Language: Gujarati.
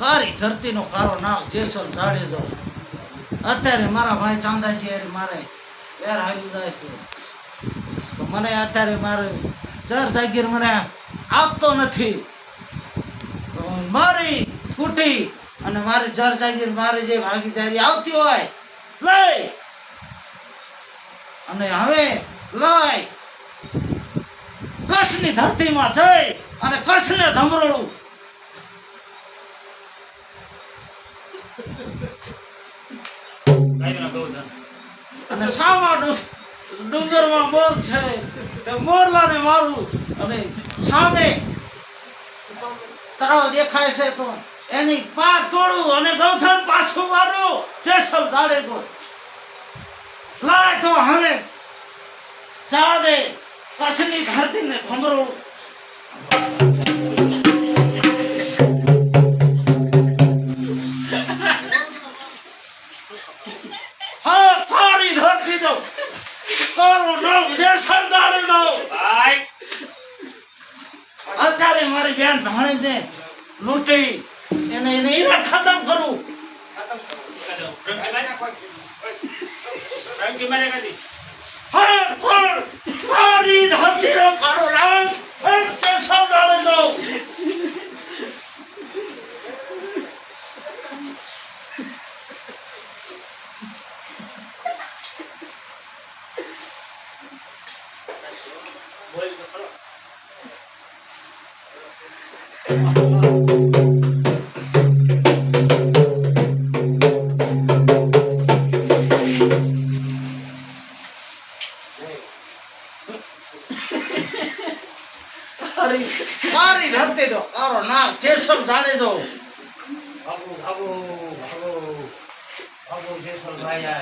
કારી ધરતીનો કારો નાગ જેસલ જાડેજો અત્યારે મારા ભાઈ ચાંદાજી હારે મારે વેર હાલી જાય છે. તો મને અત્યારે મારે ચર જાગીર મને આપતો નથી. મારી કુટી અને મારી ચર જાગીર મારી જે ભાગીદારી આવતી હોય, લઈ. અને હવે લઈ. કચ્છની ધરતીમાં જઈ અને કચ્છને ધમરોળું. અને સામા ડુંગરમાં મોર છે. તે મોરલાને મારું અને સામે તળાવ દેખાય છે તો એની પાર તોડું અને ગૌથણ પાછું મારું કેસલ કાઢે તો. લાય તો હવે જા દે કચ્છની ધરતીને ભમરોળું ભાઈ. અત્યારે મારી બેન ભાણીને લૂંટી એને એને હીરા ખતમ કરું. રંગી મારે કાઢી. બોલ તો ખરો. કાળી કાળી ધરતી દો કાળો નાગ જેસલ જાડે દો ભાગો ભાગો ભાગો ભાગો જેસલભાઈ આ